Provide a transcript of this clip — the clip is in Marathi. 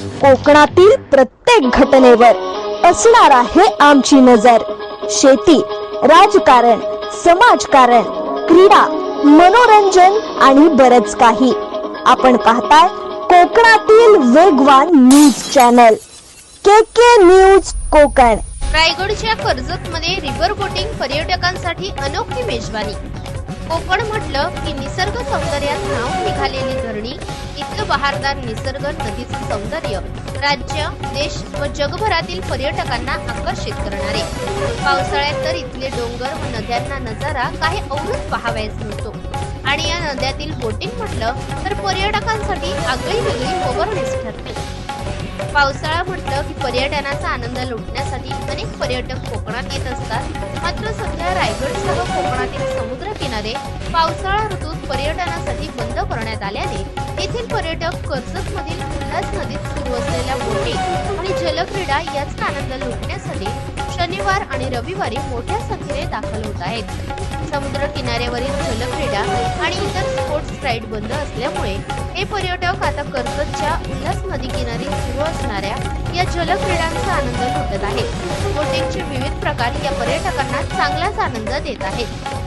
कोकणातील प्रत्येक घटनेवर असणार आहे आमची नजर. शेती राजकारण समाजकारण क्रीडा मनोरंजन आणि बरच काही. आपण पाहताय कोकणातील वेगवान news channel. K K news Konkan. रायगडच्या कर्जत मध्ये रिव्हर बोटिंग पर्यटकांसाठी अनोखी मेजवानी. कोकण म्हटलं की निसर्ग सौंदर्यात बहारदार निसर्ग नदीचं सौंदर्य राज्य देश व जगभरातील पर्यटकांना आकर्षित करणारे. पावसाळ्यात तर इथले डोंगर व नद्यांना नजारा काही औरच पाहावयास मिळतो. आणि या नद्यातील बोटिंग म्हटलं तर पर्यटकांसाठी आगळी वेगळी मोबरणीच ठरते. पावसाळा म्हटलं की पर्यटनाचा आनंद लुटण्यासाठी अनेक पर्यटक कोकणात येत असतात. मात्र सध्या रायगडसह कोकणातील समुद्र किनारे पावसाळा ऋतूत पर्यटनासाठी बंद करण्यात आल्याने पर्यटक कर्जत मधील उल्हास नदीत सुरू असलेल्या बोटिंग आणि जलक्रीडा याचा आनंद लुटण्यासाठी शनिवार आणि रविवारी मोठ्या संख्येने दाखल होत आहेत. समुद्र किनाऱ्यावरील जलक्रीडा आणि इतर स्पोर्ट्स राईड बंद असल्यामुळे हे पर्यटक आता कर्जतच्या उल्हास नदी किनारी सुरू असणाऱ्या या जलक्रीडांचा आनंद लुटत आहेत. बोटिंगचे विविध प्रकार या पर्यटकांना चांगलाच आनंद देत आहेत.